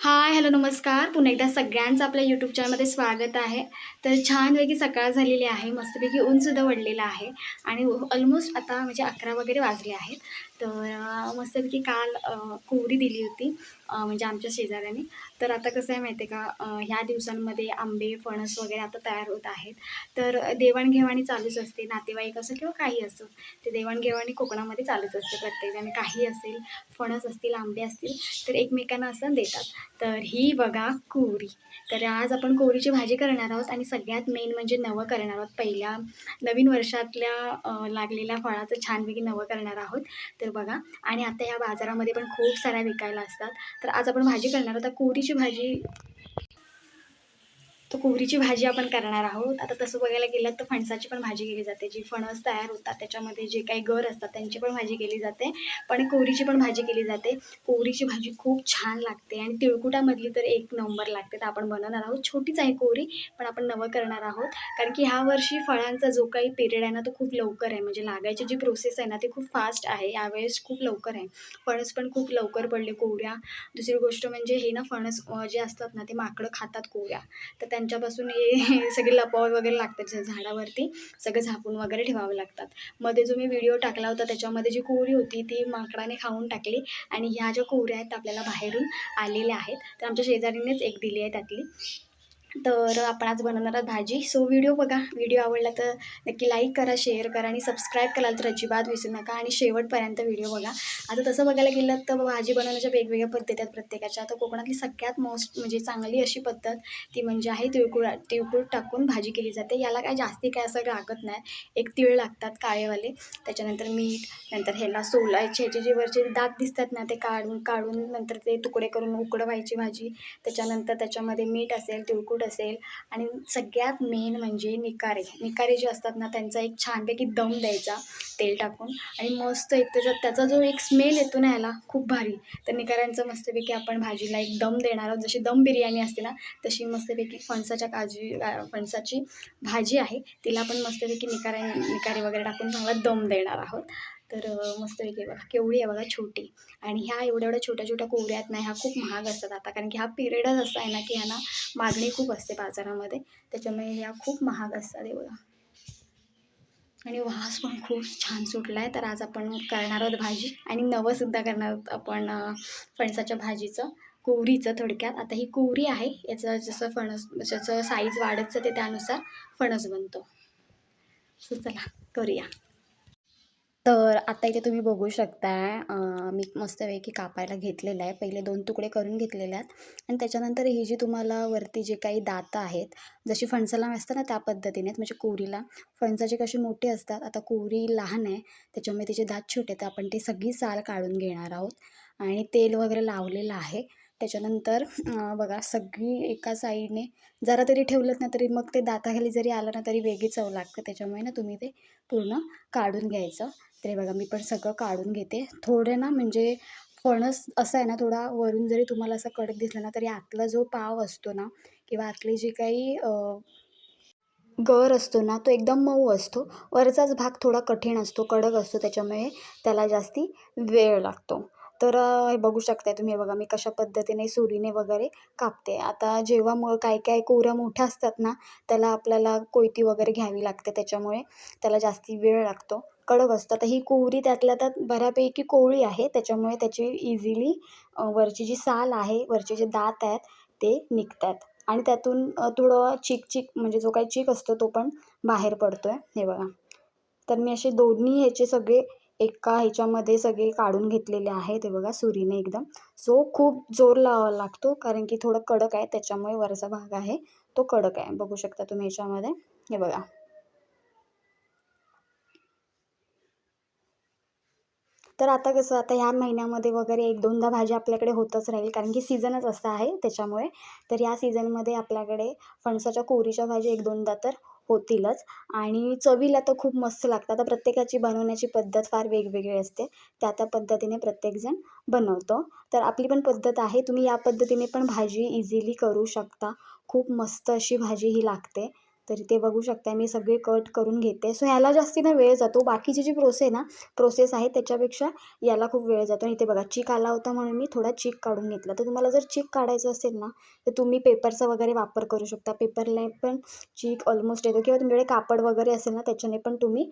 Hi hello नमस्कार. पुन्हा एकदा सगळ्यांचं आपल्या यूट्यूब चॅनलमध्ये स्वागत आहे. तर छानपैकी सकाळ झालेली आहे. मस्तपैकी ऊनसुद्धा वडलेलं आहे. आणि ऑलमोस्ट आता म्हणजे अकरा वगैरे वाजले आहेत. तर मस्तपैकी काल कोवरी दिली होती म्हणजे आमच्या शेजाऱ्याने. तर आता कसं आहे माहिती आहे का ह्या दिवसांमध्ये आंबे फणस वगैरे आता तयार होत आहेत. तर देवाणघेवाणी चालूच असते नातेवाईक असो किंवा काही असो ते देवाणघेवाणी कोकणामध्ये चालूच असते प्रत्येकजण काही असेल फणस असतील आंबे असतील तर एकमेकांना असं देतात. तर ही बघा कोवरी. तर आज आपण कोवरीची भाजी करणार आहोत आणि सगळ्यात मेन म्हणजे नवं करणार आहोत. पहिल्या नवीन वर्षातल्या लागलेल्या फळाचं छानपैकी नवं करणार आहोत. तर बघा. आणि आता या बाजारामध्ये पण खूप साऱ्या विकायला असतात. तर आज आपण भाजी करणार आहोत. आता कोरीची भाजी तर कोहरीची भाजी आपण करणार आहोत. आता तसं बघायला गेलं तर फणसाची पण भाजी केली जाते. जी फणस तयार होतात त्याच्यामध्ये जे काही गर असतात त्यांची पण भाजी केली जाते. पण कोहरीची पण भाजी केली जाते. कोहरीची भाजी खूप छान लागते आणि तिळकुटामधली तर एक नंबर लागते. तर आपण बनवणार आहोत. छोटीच आहे कोहरी पण आपण नवं करणार आहोत. कारण की ह्या वर्षी फळांचा जो काही पिरियड आहे ना तो खूप लवकर आहे. म्हणजे लागायची जी प्रोसेस आहे ना ती खूप फास्ट आहे. यावेळेस खूप लवकर आहे. फणस पण खूप लवकर पडले कोवऱ्या दुसरी गोष्ट म्हणजे हे ना फणस जे असतात ना ते माकडं खातात कोवऱ्या तर त्यांच्यापासून हे सगळे लपवावे वगैरे लागतात झाडावरती सगळं झापून वगैरे ठेवावं लागतात. मध्ये जो मी व्हिडिओ टाकला होता त्याच्यामध्ये जी कोहरी होती ती माकडाने खाऊन टाकली आणि ह्या ज्या कोहऱ्या आहेत त्या आपल्याला बाहेरून आलेल्या आहेत. तर आमच्या शेजारीनेच एक दिली आहे त्यातली. तर आपण आज बनवणार आहोत भाजी. सो व्हिडिओ बघा. व्हिडिओ आवडला तर नक्की लाईक करा शेअर करा आणि सबस्क्राईब कराल तर अजिबात विसरू नका. आणि शेवटपर्यंत व्हिडिओ बघा. आता तसं बघायला गेलं तर भाजी बनवण्याच्या वेगवेगळ्या पद्धती आहेत प्रत्येकाच्या. आता कोकणातली सगळ्यात मोस्ट म्हणजे चांगली अशी पद्धत ती म्हणजे आहे तिळकुळ तिळकुळ टाकून भाजी केली जाते. याला काय जास्ती काय असं लागत नाही. एक तिळ लागतात काळेवाले. त्याच्यानंतर मीठ नंतर ह्याला सोलायचे. ह्याचे जे वरचे दात दिसतात ना ते काढून काढून नंतर ते तुकडे करून उकडवायची भाजी. त्याच्यानंतर त्याच्यामध्ये मीठ असेल तिळकुट असेल आणि सगळ्यात मेन म्हणजे निकारे. निकारे जे असतात ना त्यांचा एक छानपैकी दम द्यायचा तेल टाकून. आणि मस्त एक त्याचा त्याचा जो एक स्मेल येतो ना याला खूप भारी. तर निकाऱ्यांचं मस्तपैकी आपण भाजीला एक दम देणार आहोत. जशी दम बिर्याणी असते ना तशी मस्तपैकी फणसाच्या काजी फणसाची भाजी आहे तिला आपण मस्तपैकी निकाऱ्या निकारे वगैरे टाकून चांगला दम देणार आहोत. तर अं, मस्तपैकी बघा केवळी आहे बघा छोटी. आणि ह्या एवढ्या एवढ्या छोट्या छोट्या कोवऱ्या आहेत ना ह्या खूप महाग असतात आता. कारण की हा पिरियडच असा आहे ना की ह्यांना मागणी खूप असते बाजारामध्ये. त्याच्यामुळे ह्या खूप महाग असतात हे बघा. आणि वास पण खूप छान सुटला आहे तर आज आपण करणार आहोत भाजी. आणि नवंसुद्धा करणार आहोत आपण फणसाच्या भाजीचं. कोवरीचं थोडक्यात. आता ही कोवरी आहे. याचं जसं फणस जसं साईज वाढत जाते त्यानुसार फणस बनतो. सो चला करूया. तर आता इथे तुम्ही बघू शकता मी मस्तपैकी कापायला घेतलेलं आहे. पहिले दोन तुकडे करून घेतलेले आहेत. आणि त्याच्यानंतर ही जी तुम्हाला वरती जे काही दातं आहेत जशी फणसाला असतात ना त्या पद्धतीने म्हणजे कोरीला. फणसाचे कसे मोठे असतात आता कोरी लहान आहे त्याच्यामुळे तिचे दात छोटे तर आपण ती सगळी साल काढून घेणार आहोत. आणि तेल वगैरे लावलेलं आहे. त्याच्यानंतर बघा सगळी एका साईडने जरा तरी ठेवलं ना तरी मग ते दाताखाली जरी आलं ना तरी वेगळी चव लागते. त्याच्यामुळे ना तुम्ही ते पूर्ण काढून घ्यायचं. तरी बघा मी पण सगळं काढून घेते. थोडे ना म्हणजे फणस असं आहे ना थोडा वरून जरी तुम्हाला असं कडक दिसला ना तरी आतला जो पाव असतो ना किंवा आतली जी काही गर असतो ना तो एकदम मऊ असतो. वरचाच भाग थोडा कठीण असतो कडक असतो त्याच्यामुळे त्याला जास्ती वेळ लागतो. तर हे बघू शकताय तुम्ही हे बघा मी कशा पद्धतीने सुरीने वगैरे कापते. आता जेव्हा मग काय काय कोऱ्या मोठ्या असतात ना त्याला आपल्याला कोयती वगैरे घ्यावी लागते त्याच्यामुळे त्याला जास्ती वेळ लागतो. कडक असतं. तर ही कोवरी त्यातल्या त्यात बऱ्यापैकी कोवळी आहे त्याच्यामुळे त्याची इझिली वरची जी साल आहे वरचे जे दात आहेत ते निघतात. आणि त्यातून थोडं चिक चिक म्हणजे जो काही चिक असतो तो पण बाहेर पडतो आहे हे बघा. तर मी असे दोन्ही ह्याचे सगळे एका ह्याच्यामध्ये सगळे काढून घेतलेले आहेत हे बघा सुरीने एकदम. सो खूप जोर लावावा लागतो कारण की थोडं कडक आहे त्याच्यामुळे वरचा भाग आहे तो कडक आहे. बघू शकता तुम्ही ह्याच्यामध्ये. हे बघा. तर आता कसं आता ह्या महिन्यामध्ये वगैरे एक दोनदा भाजी आपल्याकडे होतच राहील कारण की सीझनच असं आहे त्याच्यामुळे. तर या सीझनमध्ये आपल्याकडे फणसाच्या कोरीच्या भाजी एक दोनदा तर होतीलच. आणि चवीला तर खूप मस्त लागतं. आता प्रत्येकाची बनवण्याची पद्धत फार वेगवेगळी असते. त्या त्या पद्धतीने प्रत्येकजण बनवतो. तर आपली पण पद्धत आहे. तुम्ही या पद्धतीने पण भाजी इझिली करू शकता. खूप मस्त अशी भाजी ही लागते. तर ते बघू शकता मी सगळे कट करून घेते. सो ह्याला जास्ती ना वेळ जातो. बाकीची जी प्रोसेस ना प्रोसेस आहे त्याच्यापेक्षा याला खूप वेळ जातो. आणि इथे बघा चीक आला होता म्हणून मी थोडा चीक काढून घेतला. तर तुम्हाला जर चीक काढायचं असेल ना तर तुम्ही पेपरचा वगैरे वापर करू शकता. पेपरला पण चीक ऑलमोस्ट येतो. किंवा तुमच्याकडे कापड वगैरे असेल ना त्याच्याने पण तुम्ही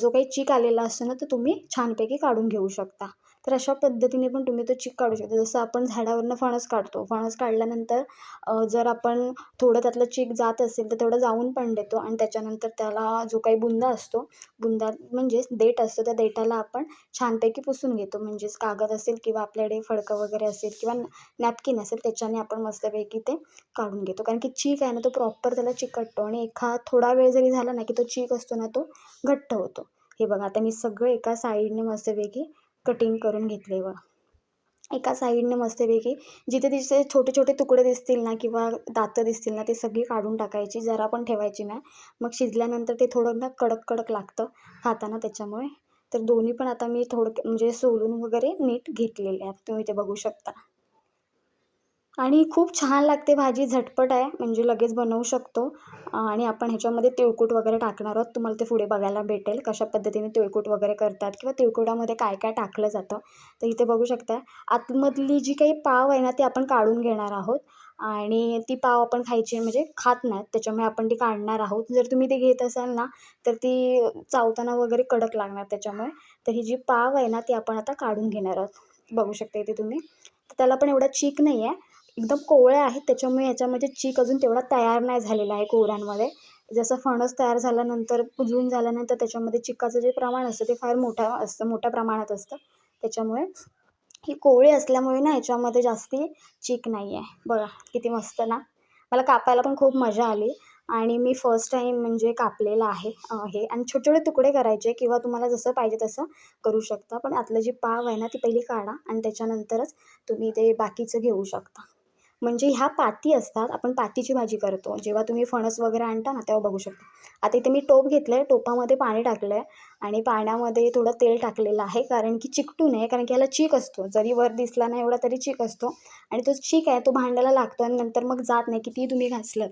जो काही चीक आलेला असतो ना तो तुम्ही छानपैकी काढून घेऊ शकता. तर अशा पद्धतीने पण तुम्ही तो चीक काढू शकता. जसं आपण झाडावरनं फणस काढतो. फणस काढल्यानंतर जर आपण थोडं त्यातलं चीक जात असेल तर तेवढं जाऊन पण देतो आणि त्याच्यानंतर त्याला जो काही बुंदा असतो बुंदा म्हणजेच देठ असतो त्या देठाला आपण छानपैकी पुसून घेतो. म्हणजेच कागद असेल किंवा आपल्याकडे फडकं वगैरे असेल किंवा नॅपकिन असेल त्याच्याने आपण मस्तपैकी ते काढून घेतो. कारण की चीक आहे ना तो प्रॉपर त्याला चिकटतो आणि एखा थोडा वेळ जरी झाला ना की तो चीक असतो ना तो घट्ट होतो. हे बघा आता मी सगळं एका साईडने मस्तपैकी कटिंग करून घेतले व एका साईडने मस्तपैकी जिथे तिचे छोटे छोटे तुकडे दिसतील ना किंवा दातं दिसतील ना ते सगळी काढून टाकायची जरा पण ठेवायची नाही. मग शिजल्यानंतर ते थोडं ना कडक कडक लागतं खाताना त्याच्यामुळे. तर दोन्ही पण आता मी थोडं म्हणजे सोलून वगैरे नीट घेतलेले आहेत. तुम्ही ते बघू शकता. आणि खूप छान लागते भाजी झटपट आहे. म्हणजे लगेच बनवू शकतो. आणि आपण ह्याच्यामध्ये तिळकूट वगैरे टाकणार आहोत. तुम्हाला ते पुढे बघायला भेटेल कशा पद्धतीने तिळकूट वगैरे करतात किंवा तिळकुटामध्ये काय काय टाकलं जातं. तर इथे बघू शकता आतमधली जी काही पाव आहे ना ती आपण काढून घेणार आहोत. आणि ती पाव आपण खायची म्हणजे खात नाहीत त्याच्यामुळे आपण ती काढणार आहोत. जर तुम्ही ते घेत असाल ना तर ती चावताना वगैरे कडक लागणार त्याच्यामुळे. तर ही जी पाव आहे ना ती आपण आता काढून घेणार आहोत. बघू शकता इथे तुम्ही. तर त्याला पण एवढा चीक नाही आहे एकदम कोवळ्या आहेत त्याच्यामुळे याच्यामध्ये चीक अजून तेवढा तयार नाही झालेला आहे कोवऱ्यांमध्ये जसं फणस तयार झाल्यानंतर कुजवून झाल्यानंतर त्याच्यामध्ये चिकाचं जे प्रमाण असतं ते फार मोठं असतं मोठ्या प्रमाणात असतं. त्याच्यामुळे ही कोवळी असल्यामुळे ना याच्यामध्ये जास्ती चीक नाही आहे. बघा किती मस्त ना. मला कापायला पण खूप मजा आली आणि मी फर्स्ट टाईम म्हणजे कापलेलं आहे हे. आणि छोटे छोटे तुकडे करायचे किंवा तुम्हाला जसं पाहिजे तसं करू शकता. पण आतलं जी पाव आहे ना ती पहिली काढा आणि त्याच्यानंतरच तुम्ही ते बाकीचं घेऊ शकता. म्हणजे ह्या पाती असतात आपण पातीची भाजी करतो. जेव्हा तुम्ही फणस वगैरे आणता ना तेव्हा बघू शकता. आता इथे मी टोप घेतलं आहे टोपामध्ये पाणी टाकलं आहे आणि पाण्यामध्ये थोडं तेल टाकलेलं आहे कारण की चिकटू नये कारण की याला चीक असतो. जरी वर दिसला नाही एवढा तरी चीक असतो आणि तो चीक आहे तो भांड्याला लागतो आणि नंतर मग जात नाही कितीही तुम्ही घासलं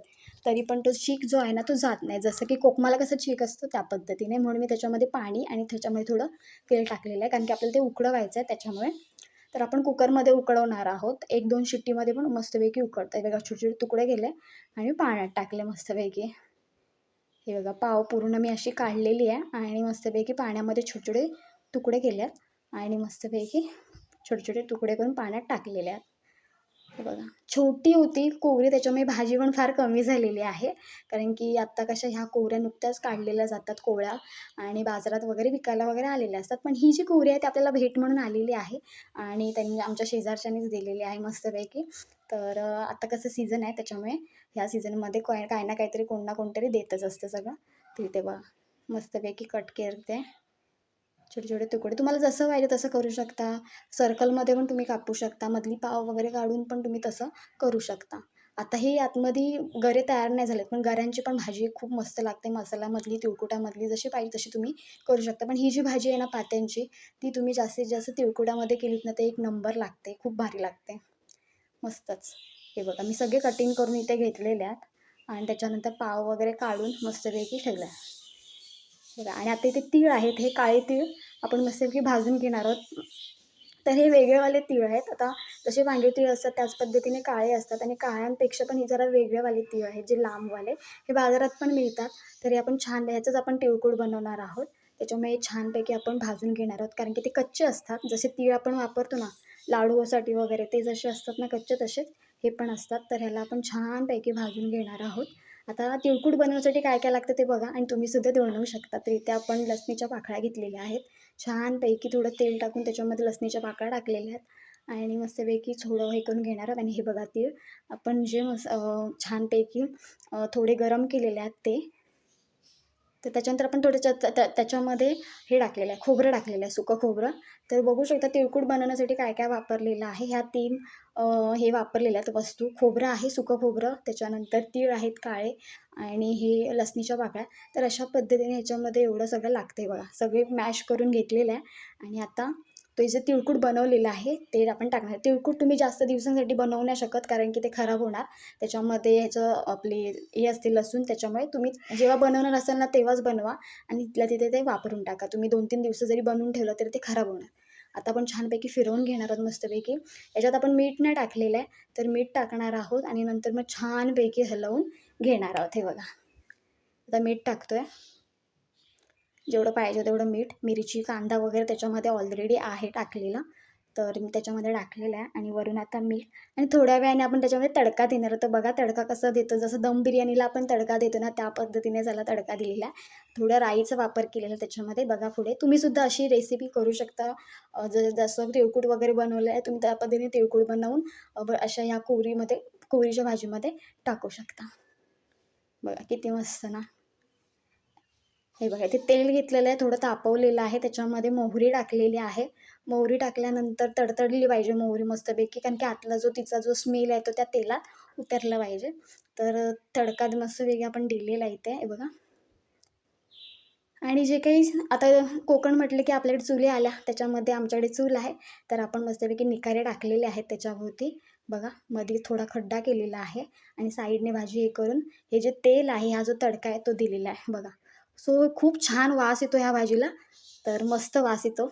तरी पण तो चीक जो आहे ना तो जात नाही. जसं की कोकमाला कसं चीक असतं त्या पद्धतीने. म्हणून मी त्याच्यामध्ये पाणी आणि त्याच्यामध्ये थोडं तेल टाकलेलं आहे कारण की आपल्याला ते उकडं व्हायचं आहे त्याच्यामुळे तर आपण कुकरमध्ये उकडवणार आहोत. एक दोन शिट्टीमध्ये पण मस्तपैकी उकडतं बघा छोटे छोटे तुकडे गेले आणि पाण्यात टाकले मस्तपैकी. हे बघा पाव पूर्ण मी अशी काढलेली आहे आणि मस्तपैकी पाण्यामध्ये छोटे छोटे तुकडे केले आहेत आणि मस्तपैकी छोटे छोटे तुकडे करून पाण्यात टाकलेले आहेत. बघा. छोटी होती कोवरी त्याच्यामुळे भाजी पण फार कमी झालेली आहे. कारण की आत्ता कशा ह्या कोवऱ्या नुकत्याच काढलेल्या जातात कोवळ्या आणि बाजारात वगैरे विकायला वगैरे आलेल्या असतात. पण ही जी कोवरी आहे ती आपल्याला भेट म्हणून आलेली आहे आणि त्यांनी आमच्या शेजारच्यानेच दिलेली आहे मस्तपैकी. तर आत्ता कसं सीझन आहे त्याच्यामुळे ह्या सीझनमध्ये काय काय ना काहीतरी कोण ना कोणतरी देतच असतं सगळं. तिथे बघा मस्तपैकी कट करते. छोटे छोटे तुकडे. तुम्हाला जसं पाहिजे तसं करू शकता. सर्कलमध्ये पण तुम्ही कापू शकता. मधली पाव वगैरे काढून पण तुम्ही तसं करू शकता. आता हे आतमध्ये गरे तयार नाही झालेत पण गऱ्यांची पण भाजी खूप मस्त लागते. मसाल्यामधली तिळकुटामधली जशी पाहिजे तशी तुम्ही करू शकता. पण ही जी भाजी आहे ना पात्यांची ती तुम्ही जास्तीत जास्त तिळकुटामध्ये केलीत ना ते एक नंबर लागते. खूप भारी लागते. मस्तच. हे बघा मी सगळे कटिंग करून इथे घेतलेले आहेत आणि त्याच्यानंतर पाव वगैरे काढून मस्तपैकी ठेवलं आहे बघा. आणि आता इथे तीळ आहेत. हे काळे तीळ आपण मस्तपैकी भाजून घेणार आहोत. तर हे वेगळेवाले तीळ आहेत. आता जसे वांगे तीळ असतात त्याच पद्धतीने काळे असतात आणि काळ्यांपेक्षा पण हे जरा वेगळेवाले तीळ आहेत जे लांबवाले. हे बाजारात पण मिळतात. तरी आपण छान ह्याचंच आपण तिळकूळ बनवणार आहोत. त्याच्यामुळे छानपैकी आपण भाजून घेणार आहोत. कारण की ते कच्चे असतात. जसे तीळ आपण वापरतो ना लाडूसाठी वगैरे ते जसे असतात ना कच्चे तसेच हे पण असतात. तर ह्याला आपण छानपैकी भाजून घेणार आहोत. आता तिळकूट बनवण्यासाठी काय काय लागतं ते बघा आणि तुम्ही सुद्धा ते बनवू शकता. तर इथे आपण लसणीच्या पाकळ्या घेतलेल्या आहेत. छानपैकी थोडं तेल टाकून त्याच्यामध्ये लसणीच्या पाकळ्या टाकलेल्या आहेत. आणि मस्तपैकी थोडं हे करून घेणार आहोत. आणि हे बघा तीळ. आपण जे मस छानपैकी थोडे गरम केलेले आहेत ते तर त्याच्यानंतर आपण थोडं त्याच्यामध्ये हे टाकलेलं आहे खोबरं टाकलेलं आहे सुकं खोबरं. तर बघू शकता तिळकूट बनवण्यासाठी काय काय वापरलेलं आहे. ह्या तीन हे वापरलेल्या आहेत वस्तू. खोबरं आहे सुकं खोबरं. त्याच्यानंतर तीळ आहेत काळे आणि हे लसणीच्या पाकळ्या. तर अशा पद्धतीने ह्याच्यामध्ये एवढं सगळं लागतं आहे बघा. सगळे मॅश करून घेतलेलं आहे. आणि आता तो जे तिळकूट बनवलेलं आहे ते आपण टाकणार. तिळकूट तुम्ही जास्त दिवसांसाठी बनवू नाही शकत कारण की ते खराब होणार. त्याच्यामध्ये ह्याचं आपले हे असते लसूण त्याच्यामुळे तुम्ही जेव्हा बनवणार असाल ना तेव्हाच बनवा आणि तिथल्या तिथे ते वापरून टाका. तुम्ही दोन तीन दिवस जरी बनवून ठेवलं तरी ते खराब होणार. आता आपण छानपैकी फिरवून घेणार आहोत मस्तपैकी. याच्यात आपण मीठ नाही टाकलेलं आहे तर मीठ टाकणार आहोत आणि नंतर मग छानपैकी हलवून घेणार आहोत. हे बघा. आता मीठ टाकतो आहे जेवढं पाहिजे तेवढं मीठ मिरची कांदा वगैरे त्याच्यामध्ये ऑलरेडी आहे टाकलेला. तर मी त्याच्यामध्ये टाकलेलं आहे आणि वरून आता मीठ आणि थोड्या वेळाने आपण त्याच्यामध्ये तडका देणार तर बघा तडका कसा देतो. जसं दम बिर्याणीला आपण तडका देतो ना त्या पद्धतीने त्याला तडका दिलेला आहे. थोडं राईचा वापर केलेला त्याच्यामध्ये. बघा पुढे. तुम्हीसुद्धा अशी रेसिपी करू शकता. जसं ज जसं तिळकूट वगैरे बनवलं आहे तुम्ही त्या पद्धतीने तिळकूट बनवून ब- अशा ह्या कोरीमध्ये कोरीच्या भाजीमध्ये टाकू शकता. बघा किती मस्त ना. हे बघा ते तेल घेतलेलं आहे थोडं तापवलेलं आहे त्याच्यामध्ये मोहरी टाकलेली आहे. मोहरी टाकल्यानंतर तडतडली पाहिजे मोहरी मस्तपैकी कारण की आतला जो तिचा जो स्मेल आहे तो त्या तेलात उतरला पाहिजे. तर तडका मस्तपैकी आपण दिलेला आहे इथे हे बघा. आणि जे काही आता कोकण म्हटलं की आपल्याकडे चुली आल्या त्याच्यामध्ये आमच्याकडे चूल आहे. तर आपण मस्तपैकी निकारे टाकलेले आहेत त्याच्याभोवती. बघा मध्ये थोडा खड्डा केलेला आहे. आणि साईडने भाजी हे करून हे जे तेल आहे हा जो तडका आहे तो दिलेला आहे बघा. सो खूप छान वास येतो ह्या भाजीला. तर मस्त वास येतो.